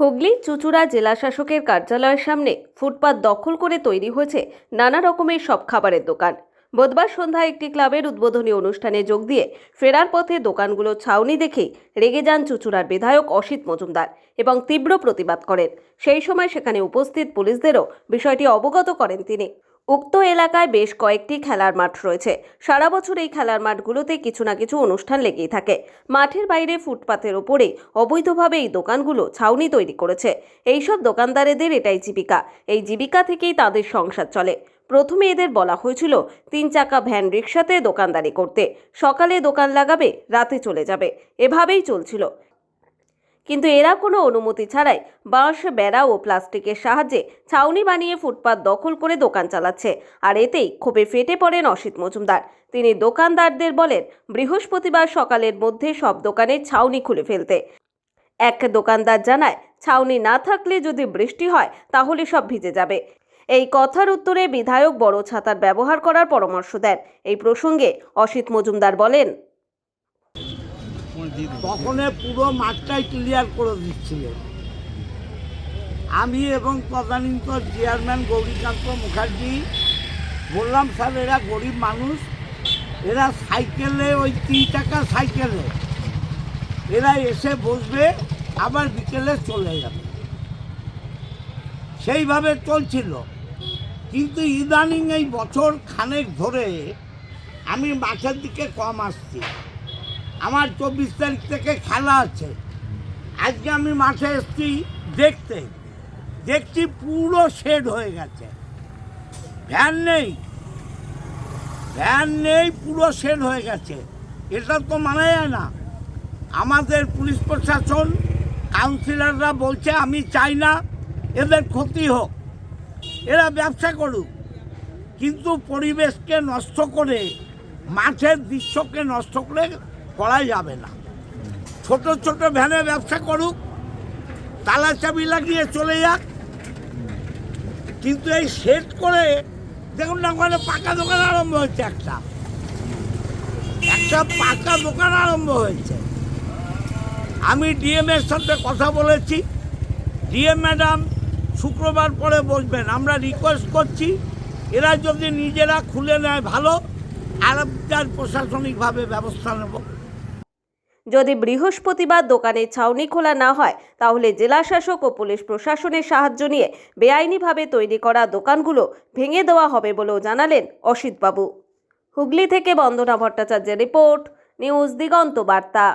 হুগলি চুচুড়া জেলা শাসকের কার্যালয়ের সামনে ফুটপাত দখল করে তৈরি হয়েছে নানা রকমের সব খাবারের দোকান। বুধবার সন্ধ্যায় একটি ক্লাবের উদ্বোধনী অনুষ্ঠানে যোগ দিয়ে ফেরার পথে দোকানগুলো ছাউনি দেখে রেগে যান চুচুড়ার বিধায়ক অসিত মজুমদার এবং তীব্র প্রতিবাদ করেন। সেই সময় সেখানে উপস্থিত পুলিশদেরও বিষয়টি অবগত করেন তিনি। উক্ত এলাকায় বেশ কয়েকটি খেলার মাঠ রয়েছে। সারা বছর এই খেলার মাঠগুলোতে কিছু না কিছু অনুষ্ঠান লেগেই থাকে। মাঠের বাইরে ফুটপাতের ওপরে অবৈধভাবে এই দোকানগুলো ছাউনি তৈরি করেছে। এইসব দোকানদারেদের এটাই জীবিকা। এই জীবিকা থেকেই তাদের সংসার চলে। প্রথমে এদের বলা হয়েছিল, তিন চাকা ভ্যান রিক্সাতে দোকানদারি করতে। সকালে দোকান লাগাবে, রাতে চলে যাবে। এভাবেই চলছিল। কিন্তু এরা কোনো অনুমতি ছাড়াই বাঁশ, বেড়া ও প্লাস্টিকের সাহায্যে ছাউনি বানিয়ে ফুটপাত দখল করে দোকান চালাচ্ছে। আর এতেই ক্ষোভে ফেটে পড়েন অসিত মজুমদার। তিনি দোকানদারদের বলেন, বৃহস্পতিবার সকালের মধ্যে সব দোকানের ছাউনি খুলে ফেলতে। এক দোকানদার জানায়, ছাউনি না থাকলে যদি বৃষ্টি হয়, তাহলে সব ভিজে যাবে। এই কথার উত্তরে বিধায়ক বড় ছাতার ব্যবহার করার পরামর্শ দেন। এই প্রসঙ্গে অসিত মজুমদার বলেন তখন পুরো মাঠটাই ক্লিয়ার করে দিচ্ছিলেন। আমি এবং তদানীন্তন চেয়ারম্যান গৌরীকান্ত মুখার্জি বললাম, স্যার, এরা গরিব মানুষ। এরা সাইকেলে, ওই তিন টাকা সাইকেলে। এরা এসে বসবে, আবার বিকেলে চলে যাবে। সেইভাবে চলছিল। কিন্তু ইদানিং এই বছর খানেক ধরে আমি মাঠের দিকে কম আসছি। আমার চব্বিশ তারিখ থেকে খেলা আছে। আজকে আমি মাঠে এসেছি দেখতে। দেখছি পুরো শেড হয়ে গেছে। ভ্যান নেই। ভ্যান নেই, পুরো শেড হয়ে গেছে। এটা তো মানা যায় না। আমাদের পুলিশ প্রশাসন কাউন্সিলররা বলছে, আমি চাই না এদের ক্ষতি হোক। এরা ব্যবসা করুক। কিন্তু পরিবেশকে নষ্ট করে, মাঠের দৃশ্যকে নষ্ট করে করা যাবে না। ছোট ছোট ভ্যানে ব্যবসা করুক, তালা চাবি লাগিয়ে চলে যাক। কিন্তু এই সেট করে দেখুন না, ওখানে পাকা দোকান আরম্ভ হয়েছে একটা। একটা পাকা দোকান আরম্ভ হয়েছে। আমি ডিএম এর সাথে কথা বলেছি। ডিএম ম্যাডাম শুক্রবার পরে বসবেন। আমরা রিকোয়েস্ট করছি, এরা যদি নিজেরা খুলে নেয় ভালো। আর প্রশাসনিকভাবে ব্যবস্থা নেব। যদি বৃহস্পতিবার দোকানে ছাউনি খোলা না হয়, তাহলে জেলা শাসক ও পুলিশ প্রশাসনের সাহায্য নিয়ে বেআইনিভাবে তৈরি করা দোকানগুলো ভেঙে দেওয়া হবে বলেও জানালেন অসিতবাবু। হুগলি থেকে বন্দনা ভট্টাচার্যের রিপোর্ট, নিউজ দিগন্ত বার্তা।